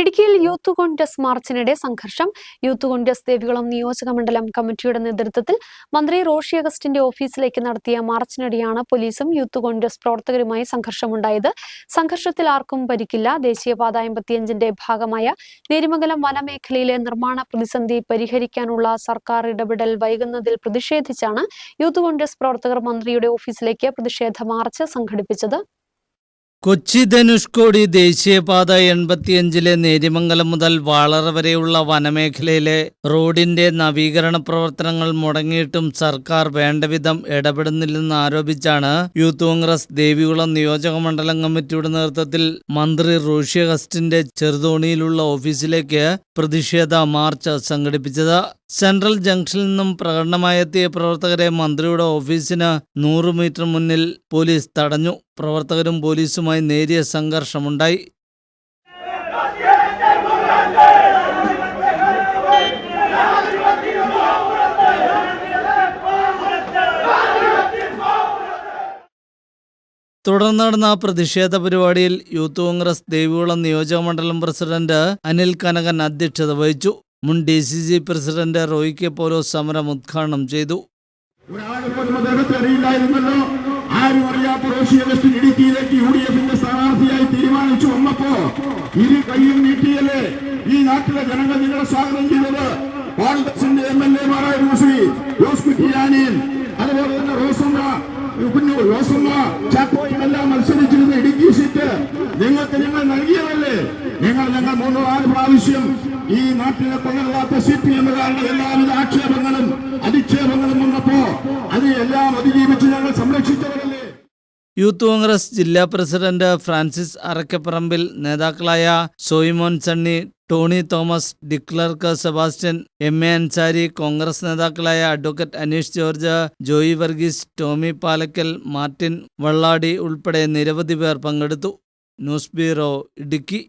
ഇടുക്കിയിൽ യൂത്ത് കോൺഗ്രസ് മാർച്ചിനിടെ സംഘർഷം. യൂത്ത് കോൺഗ്രസ് ദേവികുളം നിയോജക മണ്ഡലം കമ്മിറ്റിയുടെ നേതൃത്വത്തിൽ മന്ത്രി റോഷി അഗസ്റ്റിന്റെ ഓഫീസിലേക്ക് നടത്തിയ മാർച്ചിനിടെയാണ് പോലീസും യൂത്ത് കോൺഗ്രസ് പ്രവർത്തകരുമായി സംഘർഷമുണ്ടായത്. സംഘർഷത്തിൽ ആർക്കും പരിക്കില്ല. ദേശീയപാത അമ്പത്തിയഞ്ചിന്റെ ഭാഗമായ നേരിമംഗലം വനമേഖലയിലെ നിർമ്മാണ പ്രതിസന്ധി പരിഹരിക്കാനുള്ള സർക്കാർ ഇടപെടൽ വൈകുന്നതിൽ പ്രതിഷേധിച്ചാണ് യൂത്ത് കോൺഗ്രസ് പ്രവർത്തകർ മന്ത്രിയുടെ ഓഫീസിലേക്ക് പ്രതിഷേധ മാർച്ച് സംഘടിപ്പിച്ചത്. കൊച്ചി ധനുഷ്കോടി ദേശീയപാത എൺപത്തിയഞ്ചിലെ നേരിമംഗലം മുതൽ വാളറ വരെയുള്ള വനമേഖലയിലെ റോഡിന്റെ നവീകരണ പ്രവർത്തനങ്ങൾ മുടങ്ങിയിട്ടും സർക്കാർ വേണ്ടവിധം ഇടപെടുന്നില്ലെന്ന് ആരോപിച്ചാണ് യൂത്ത് കോൺഗ്രസ് ദേവികുളം നിയോജക മണ്ഡലം കമ്മിറ്റിയുടെ നേതൃത്വത്തിൽ മന്ത്രി റോഷി അഗസ്റ്റിന്റെ ചെറുതോണിയിലുള്ള ഓഫീസിലേക്ക് പ്രതിഷേധ മാർച്ച് സംഘടിപ്പിച്ചത്. സെൻട്രൽ ജംഗ്ഷനിൽ നിന്നും പ്രകടനമായെത്തിയ പ്രവർത്തകരെ മന്ത്രിയുടെ ഓഫീസിന് നൂറ് മീറ്റർ മുന്നിൽ പോലീസ് തടഞ്ഞു. പ്രവർത്തകരും പോലീസുമായി നേരിയ സംഘർഷമുണ്ടായി. തുടർന്ന് നടന്ന പ്രതിഷേധ പരിപാടിയിൽ യൂത്ത് കോൺഗ്രസ് ദേവികുളം നിയോജക മണ്ഡലം പ്രസിഡന്റ് അനിൽ കനകൻ അധ്യക്ഷത വഹിച്ചു. മുൻ D C C president Roy K Paulo സമരം ഉദ്ഘാടനം ചെയ്തു. നീട്ടിയല്ലേ ഈ നാട്ടിലെ അതുപോലെ തന്നെ മത്സരിച്ചിരുന്ന ഇടുക്കി സീറ്റ് നിങ്ങൾക്ക് ഞങ്ങൾ നൽകിയ മൂന്ന് നാല് പ്രാവശ്യം ഈ നാട്ടിലെ കൊള്ളരുതാത്ത സി പി എമ്മുകാരുടെ എല്ലാവിധ ആക്ഷേപങ്ങളും അധിക്ഷേപങ്ങളും വന്നപ്പോ അത് എല്ലാം അതിജീവിച്ച് ഞങ്ങൾ സംരക്ഷിച്ചവരല്ലേ? യൂത്ത് കോൺഗ്രസ് ജില്ലാ പ്രസിഡന്റ് ഫ്രാൻസിസ് അറക്കപ്പറമ്പിൽ നേതാക്കളായ സോയിമോൻ സണ്ണി ടോണി തോമസ് ഡിക്ലർക്ക് സെബാസ്റ്റ്യൻ എം എ അൻസാരി കോൺഗ്രസ് നേതാക്കളായ അഡ്വക്കേറ്റ് അനീഷ് ജോർജ് ജോയി വർഗീസ് ടോമി പാലക്കൽ മാർട്ടിൻ വള്ളാടി ഉൾപ്പെടെ നിരവധി പേർ പങ്കെടുത്തു. News bureau Idukki.